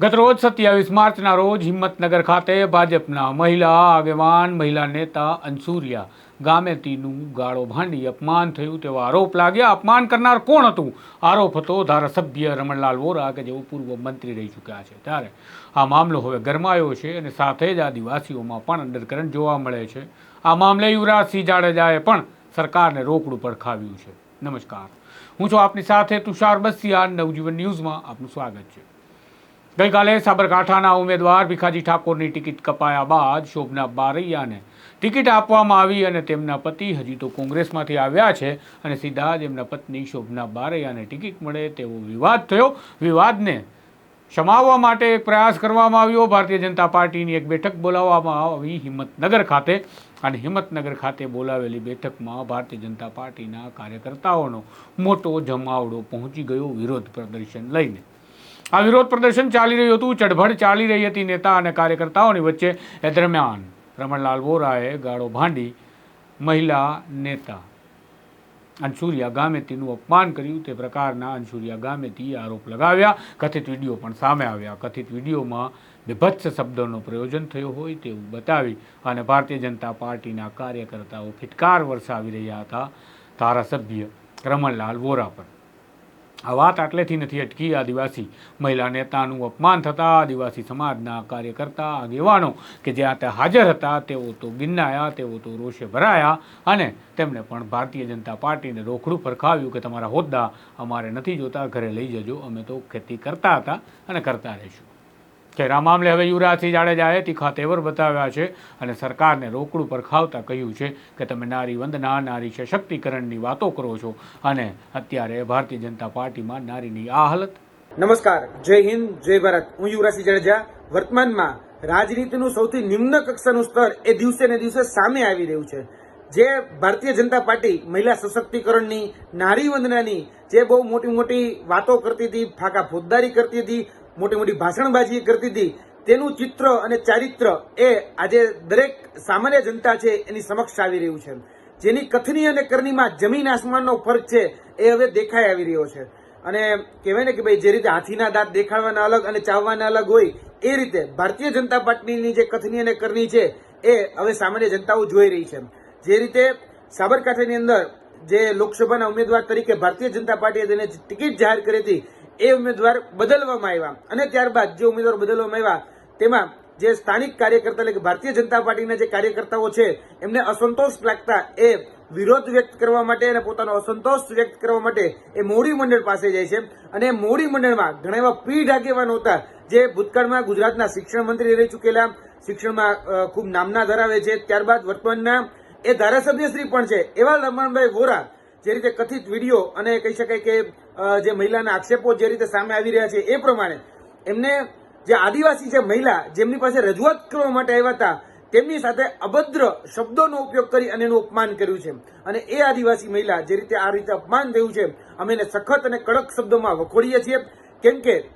ગતરોજ સત્યાવીસ માર્ચના રોજ હિંમતનગર ખાતે ભાજપના મહિલા આગેવાન, મહિલા નેતા અંસુરિયા ગામેતીનું ગાળો ભાંડી અપમાન થયું તેવા આરોપ લાગ્યા. અપમાન કરનાર કોણ હતું? આરોપ હતો ધારાસભ્ય રમણલાલ વોરા કે જેઓ પૂર્વ મંત્રી રહી ચૂક્યા છે. ત્યારે આ મામલો હવે ગરમાયો છે અને સાથે જ આદિવાસીઓમાં પણ અંડરકરંટ જોવા મળે છે. આ મામલે યુવરાજસિંહ જાડેજાએ પણ સરકારને રોકડું પડખાવ્યું છે. નમસ્કાર. હું છું આપની સાથે તુષાર બસિયા, નવજીવન ન્યૂઝમાં આપનું સ્વાગત છે. ગઈકાલે સાબરકાંઠાના ઉમેદવાર ભીખાજી ઠાકોરની ટિકિટ કપાયા બાદ શોભના બારૈયાને ટિકિટ આપવામાં આવી અને તેમના પતિ હજી તો કોંગ્રેસમાંથી આવ્યા છે અને સીધા જ એમના પત્ની શોભના બારૈયાને ટિકિટ મળે તેવો વિવાદ થયો. વિવાદને શમાવવા માટે એક પ્રયાસ કરવામાં આવ્યો. ભારતીય જનતા પાર્ટીની એક બેઠક બોલાવવામાં આવી હિંમતનગર ખાતે અને હિંમતનગર ખાતે બોલાવેલી બેઠકમાં ભારતીય જનતા પાર્ટીના કાર્યકર્તાઓનો મોટો જમાવડો પહોંચી ગયો વિરોધ પ્રદર્શન લઈને. આ વિરોધ પ્રદર્શન ચાલી રહ્યું હતું. ચઢભડ ચાલી રહી હતી નેતા અને કાર્યકર્તાઓની વચ્ચે. એ દરમિયાન રમણલાલ વોરાએ ગાળો ભાંડી મહિલા નેતા અંશુરિયા ગામેતીનું અપમાન કર્યું. તે પ્રકારના અંશુરિયા ગામેતી આરોપ લગાવ્યા. કથિત વીડિયો પણ સામે આવ્યા. કથિત વિડીયોમાં વિભત્સ શબ્દોનો પ્રયોજન થયો હોય તેવું બતાવી અને ભારતીય જનતા પાર્ટીના કાર્યકર્તાઓ ફિટકાર વરસાવી રહ્યા હતા ધારાસભ્ય રમણલાલ વોરા પર. આ વાત આટલેથી નથી અટકી. આદિવાસી મહિલા નેતાનું અપમાન થતાં, આદિવાસી સમાજના કાર્યકર્તા, આગેવાનો કે જ્યાં ત્યાં હાજર હતા, તેઓ તો ગિન્નાયા તેઓ તો રોષે ભરાયા અને તેમણે પણ ભારતીય જનતા પાર્ટીને રોકડું ફરખાવ્યું કે તમારા હોદ્દા અમારે નથી જોતા, ઘરે લઈ જજો, અમે તો ખેતી કરતા હતા અને કરતા રહીશું. ખેર આ મામલે હવે યુવરાજસિંહ જાડેજાએ તીખા તેવર બતાવ્યા છે અને સરકારને રોકડું પરખાવતા કહ્યું છે કે તમે નારી વંદના નારી સશક્તિકરણની વાતો કરો છો અને અત્યારે ભારતીય જનતા પાર્ટીમાં નારીની આ હાલત. નમસ્કાર, જય હિન્દ, જય ભારત. હું યુવરાજસિંહ જાડેજા. વર્તમાનમાં રાજનીતિનું સૌથી નિમ્ન કક્ષાનું સ્તર એ દિવસે ને દિવસે સામે આવી રહ્યું છે. જે ભારતીય જનતા પાર્ટી મહિલા સશક્તિકરણની નારી વંદનાની જે બહુ મોટી મોટી વાતો કરતી હતી, ફાકા ફોજદારી કરતી હતી મોટી મોટી ભાષણબાજી કરતી હતી. તેનું ચિત્ર અને ચારિત્ર એ આજે દરેક સામાન્ય જનતા છે એની સમક્ષ આવી રહ્યું છે. જેની કથની અને કરણીમાં જમીન આસમાનનો ફરક છે એ હવે દેખાઈ આવી રહ્યો છે. અને કહેવાય ને કે ભાઈ જે રીતે હાથીના દાંત દેખાડવાના અલગ અને ચાવવાના અલગ હોય, એ રીતે ભારતીય જનતા પાર્ટીની જે કથની અને કરણી છે એ હવે સામાન્ય જનતાઓ જોઈ રહી છે. જે રીતે સાબરકાંઠાની અંદર જે લોકસભાના ઉમેદવાર તરીકે ભારતીય જનતા પાર્ટીએ તેને ટિકિટ જાહેર કરી હતી એ ઉમેદવાર બદલવામાં આવ્યા. અને ત્યારબાદ જે ઉમેદવાર બદલવામાં આવ્યા, તેમાં જે સ્થાનિક કાર્યકર્તા એટલે કે ભારતીય જનતા પાર્ટીના જે કાર્યકર્તાઓ છે, એમને અસંતોષ લાગતા એ વિરોધ વ્યક્ત કરવા માટે અને પોતાનો અસંતોષ વ્યક્ત કરવા માટે એ મોડી મંડળ પાસે જાય છે. અને મોડી મંડળમાં ઘણા એવા પીઢ આગેવાનો હતા, જે ભૂતકાળમાં ગુજરાતના શિક્ષણ મંત્રી રહી ચૂકેલા, શિક્ષણમાં ખૂબ નામના ધરાવે છે. ત્યારબાદ વર્તમાનના એ ધારાસભ્યશ્રી પણ છે. એવા રમણભાઈ વોરા, જે રીતે કથિત વીડિયો અને કહી શકાય કે જે મહિલાના આક્ષેપો જે રીતે સામે આવી રહ્યા છે એ પ્રમાણે એમને જે આદિવાસી છે મહિલા, જેમની પાસે રજૂઆત કરવા માટે આવ્યા હતા, તેમની સાથે અભદ્ર શબ્દોનો ઉપયોગ કરી અને એનું અપમાન કર્યું છે. અને એ આદિવાસી મહિલા જે રીતે આ રીતે અપમાન થયું છે, અમે એને સખત અને કડક શબ્દોમાં વખોડીએ છીએ. કેમ કે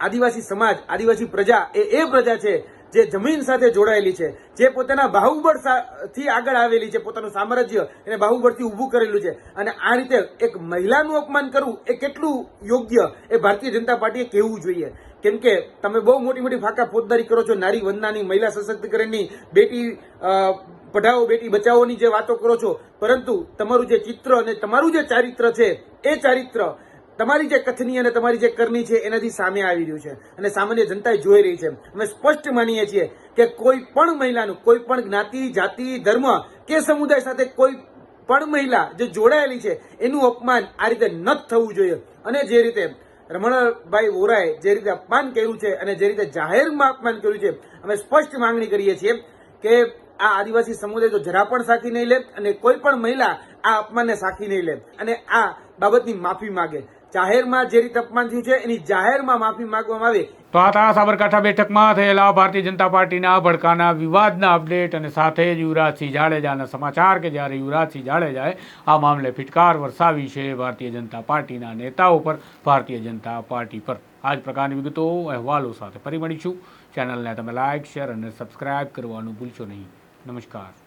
આદિવાસી સમાજ, આદિવાસી પ્રજા એ એ પ્રજા છે જે જમીન સાથે જોડાયેલી છે, જે પોતાના બાહુબળથી આગળ આવેલી છે, પોતાનું સામ્રાજ્ય એને બાહુબળથી ઊભું કરેલું છે. અને આ રીતે એક મહિલાનું અપમાન કરવું એ કેટલું યોગ્ય એ ભારતીય જનતા પાર્ટીએ કહેવું જોઈએ. કેમ કે તમે બહુ મોટી મોટી ફાકા ફોજદારી કરો છો, નારી વંદનાની, મહિલા સશક્તિકરણની, બેટી પઢાઓ, બેટી બચાવોની જે વાતો કરો છો, પરંતુ તમારું જે ચિત્ર અને તમારું જે ચારિત્ર છે, એ ચારિત્ર તમારી જે કથની અને તમારી જે કરની છે એનાથી સામે આવી રહ્યું છે. અને સામાન્ય જનતાએ જોઈ રહી છે. અમે સ્પષ્ટ માનીએ છીએ કે કોઈ પણ મહિલાનું, કોઈ પણ જ્ઞાતિ, જાતિ, ધર્મ કે સમુદાય સાથે કોઈ પણ મહિલા જે જોડાયેલી છે, એનું અપમાન આ રીતે ન થવું જોઈએ. અને જે રીતે રમણભાઈ વોરાએ જે રીતે અપમાન કર્યું છે અને જે રીતે જાહેરમાં અપમાન કર્યું છે, અમે સ્પષ્ટ માંગણી કરીએ છીએ કે આ આદિવાસી સમુદાય તો જરા પણ સાખી નહીં લે અને કોઈ પણ મહિલા આ અપમાનને સાખી નહીં લે. અને આ બાબતની માફી માગે. જાહેરમાં જે રીતે અપમાન થયું છે, એની જાહેરમાં માફી માંગવામાં આવે. તો આ હતા સાબરકાંઠા બેઠકમાં થયેલા ભારતીય જનતા પાર્ટીના ભડકાના વિવાદના અપડેટ અને સાથે જ યુવરાજસિંહ જાડેજાના સમાચાર કે જ્યારે યુવરાજસિંહ જાડેજાએ આ મામલે ફિટકાર વરસાવી છે ભારતીય જનતા પાર્ટીના નેતાઓ પર, ભારતીય જનતા પાર્ટી પર. આ જ પ્રકારની વિગતો અહેવાલો સાથે ફરી મળીશું. ચેનલને તમે લાઇક શેર અને સબસ્ક્રાઇબ કરવાનું ભૂલશો નહીં. નમસ્કાર.